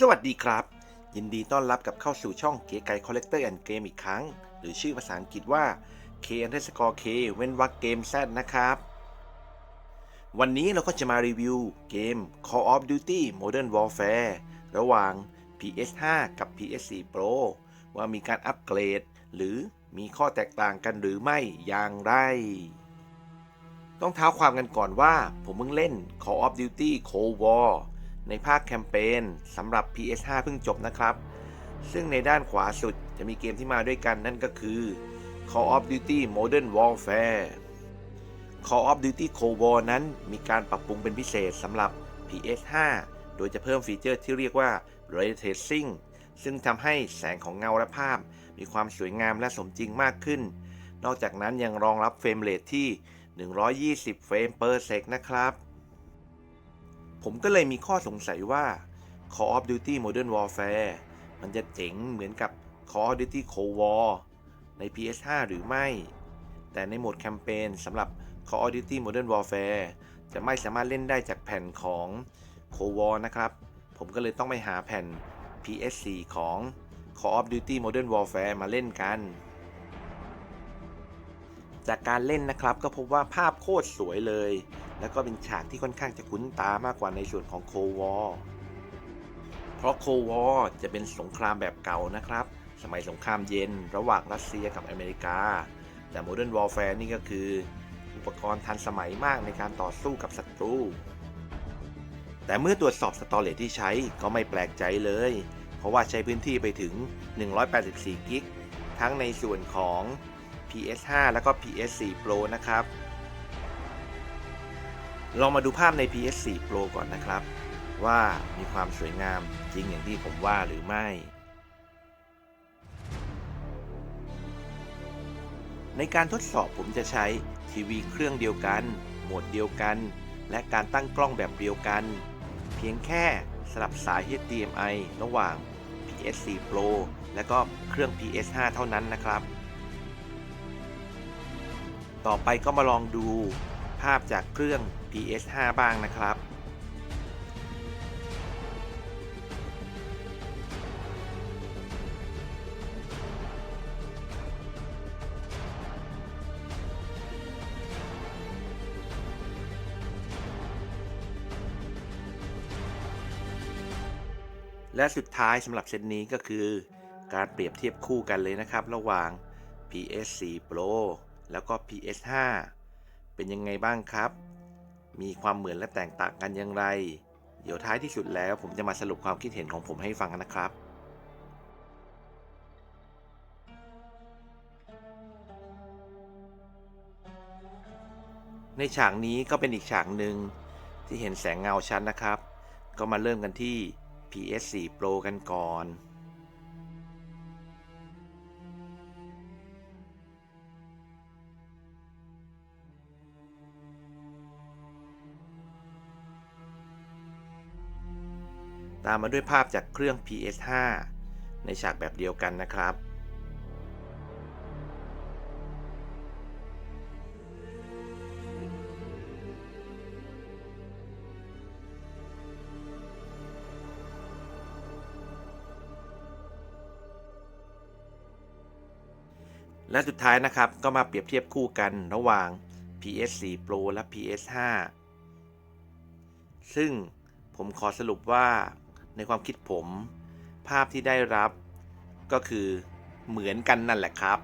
สวัสดีครับ ยินดีต้อนรับกับเข้าสู่ช่องเก๋ไก่คอลเลกเตอร์แอนด์เกมอีกครั้ง หรือชื่อภาษาอังกฤษว่า K underscore K เว้นวรรคเกม Z นะครับ วันนี้เราก็จะมารีวิวเกม Call of Duty Modern Warfare ระหว่าง PS5 กับ PS4 Pro ว่ามีการอัปเกรด หรือมีข้อแตกต่างกันหรือไม่อย่างไร ต้องเท้าความกันก่อนว่าผมเพิ่งเล่น Call of Duty Cold War ในภาคแคมเปญสำหรับ PS5 เพิ่งจบนะครับ ซึ่งในด้านขวาสุดจะมีเกมที่มาด้วยกันนั่นก็คือ Call of Duty Modern Warfare Call of Duty Cold War นั้นมีการปรับปรุงเป็นพิเศษสำหรับ PS5 โดยจะเพิ่มฟีเจอร์ที่เรียกว่า Ray Tracing ซึ่งทำให้แสงของเงาและภาพ มีความสวยงามและสมจริงมากขึ้น นอกจากนั้นยังรองรับเฟรมเรทที่ 120 เฟรม per sec นะครับ ผมก็เลยมีข้อสงสัยว่า Call of Duty Modern Warfare มันจะเจ๋งเหมือนกับ Call of Duty Cold War ใน PS5 หรือไม่ แต่ในโหมดแคมเปญสำหรับ Call of Duty Modern Warfare จะไม่สามารถเล่นได้จากแผ่นของ Cold War นะครับ ผมก็เลยต้องไปหาแผ่น PS4 ของ Call of Duty Modern Warfare มาเล่นกัน จากการเล่นนะครับก็พบว่าภาพโคตรสวยเลย แล้วก็เป็นฉากที่ค่อนข้างจะคุ้นตามากกว่าในส่วนของโควอเพราะโควอจะเป็นสงครามแบบเก่านะครับ สมัยสงครามเย็นระหว่างรัสเซียกับอเมริกา แต่ Modern Warfare นี่ก็คือ อุปกรณ์ทันสมัยมากในการต่อสู้กับศัตรู แต่เมื่อตรวจสอบสตอเรจที่ใช้ก็ไม่แปลกใจเลย เพราะว่าใช้พื้นที่ไปถึง 184 กิก ทั้งในส่วนของ PS5 แล้วก็ PS4 Pro นะครับ ลองมาดูภาพใน PS4 Pro ก่อนนะครับ ว่ามีความสวยงามจริงอย่างที่ผมว่าหรือไม่ ในการทดสอบผมจะใช้ทีวีเครื่องเดียวกัน โหมดเดียวกัน และการตั้งกล้องแบบเดียวกัน เพียงแค่สลับสาย HDMI ระหว่าง PS4 Pro และก็เครื่อง PS5 เท่านั้นนะครับ ต่อไปก็มาลองดูาพจากเครื่อง PS5 บ้างนะครับ และสุดท้ายสำหรับเซตนี้ก็คือ การเปรียบเทียบคู่กันเลยนะครับ ระหว่าง PS4 Pro แล้วก็ PS5 เป็นยังไงบ้างครับ มีความเหมือนและแตกต่างกันอย่างไร เดี๋ยวท้ายที่สุดแล้วผมจะมาสรุปความคิดเห็นของผมให้ฟังนะครับในฉากนี้ก็เป็นอีกฉากหนึ่งที่เห็นแสงเงาชัดนะครับ ก็มาเริ่มกันที่ PS4 Pro กันก่อน ตามมาด้วยภาพจากเครื่อง PS5 ในฉากแบบเดียวกันนะครับ และสุดท้ายนะครับก็มาเปรียบเทียบคู่กันระหว่าง PS4 Pro และ PS5 ซึ่งผมขอสรุปว่า ในความคิดผม ภาพที่ได้รับก็คือเหมือนกันนั่นแหละครับ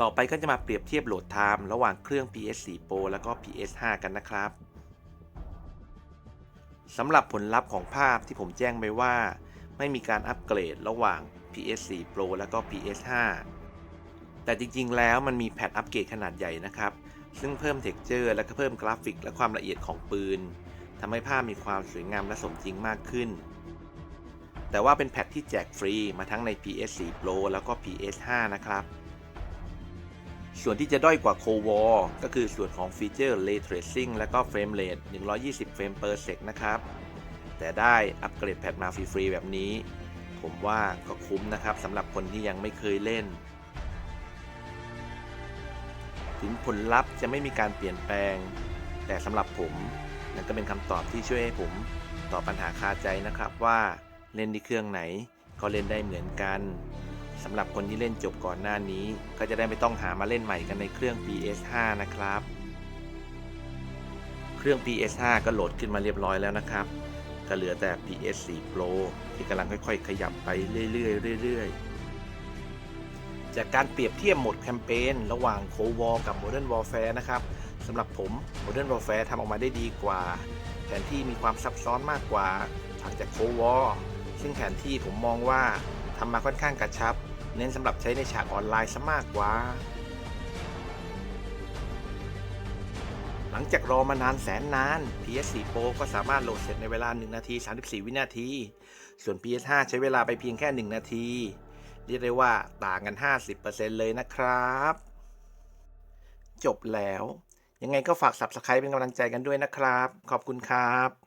ต่อไปก็จะมาเปรียบเทียบโหลดไทม์ระหว่างเครื่อง PS4 Pro แล้วก็ PS5 กันนะครับสำหรับผลลัพธ์ของภาพที่ผมแจ้งไปว่า ไม่มีการอัปเกรดระหว่าง PS4 Pro แล้วก็ PS5 แต่จริงๆ แล้วมันมีแพทอัปเกรดขนาดใหญ่นะครับ ซึ่งเพิ่มเท็กเจอร์และก็เพิ่มกราฟิกและความละเอียดของปืนทำให้ภาพมีความสวยงามและสมจริงมากขึ้น แต่ว่าเป็นแพทที่แจกฟรีมาทั้งใน PS4 Pro แล้วก็ PS5 นะครับ ส่วนที่จะด้อยกว่า Cold War ก็คือส่วนของฟีเจอร์ Ray Tracing และก็ Frame Rate 120เฟรม per sec นะครับ แต่ได้อัปเกรดแพทมาฟรีๆแบบนี้ ผมว่าก็คุ้มนะครับสำหรับคนที่ยังไม่เคยเล่น ถึงผลลัพธ์จะไม่มีการเปลี่ยนแปลง แต่สำหรับผมนั่นก็เป็นคำตอบที่ช่วยให้ผมตอบปัญหาคาใจนะครับว่าเล่นที่เครื่องไหนก็เล่นได้เหมือนกันสำหรับคนที่เล่นจบก่อนหน้านี้ ก็จะได้ไม่ต้องหามาเล่นใหม่กันในเครื่อง PS5 นะครับ เครื่อง PS5 ก็โหลดขึ้นมาเรียบร้อยแล้วนะครับ ก็เหลือแต่ PS4 Pro ที่กำลังค่อยๆ ขยับไปเรื่อยๆเรื่อยๆ จากการเปรียบเทียบโหมดแคมเปญระหว่าง Cold War กับ Modern Warfare นะครับสำหรับผม Modern Warfare ทำออกมาได้ดีกว่า แผนที่มีความซับซ้อนมากกว่าทางจาก Cold War ซึ่งแผนที่ผมมองว่าทำมาค่อนข้างกระชับ เน้นสำหรับใช้ในฉากออนไลน์ซะมากกว่า หลังจากรอมานานแสนนาน PS4 Pro ก็สามารถโหลดเสร็จในเวลา 1 นาที 34 วินาที ส่วน PS5 ใช้เวลาไปเพียงแค่ 1 นาที เรียกได้ว่าต่างกัน 50%เลยนะครับ จบแล้ว ยังไงก็ฝาก Subscribe เป็นกำลังใจกันด้วยนะครับ ขอบคุณครับ